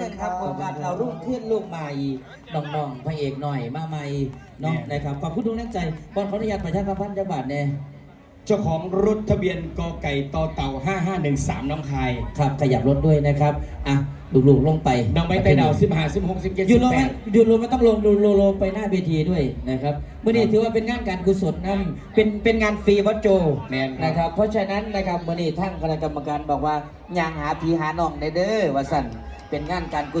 นะครับโครงการเรารุ่งขึ้นลูกใหม่น้องๆพระเอกหน่อยมาใหม่เนาะนะครับขอบคุณทุกท่านใจบอลขออนุญาตประชาสัมพันธ์จังหวัดเนี่ยเจ้าของรถทะเบียนกไก่ต่อเต่า 5513 น้องคายครับขยับรถด้วยนะครับอะลูกๆลงไปน้องใบเตยดาว15 16 17ยูโรไม่18ยูโรไม่ต้องลงยูโรลงไปหน้าเวทีด้วยนะครับเมื่อนี้ถือว่าเป็นงานการกุศลนั่นเป็นเป็นงานฟรีวัดโจแม่นครับนะครับ เพราะฉะนั้นนะครับเมื่อนี้ทั้งคณะกรรมการบอกว่าอย่างหาพีหาน้องได้เด้อว่าสั่น เป็นงานการกุ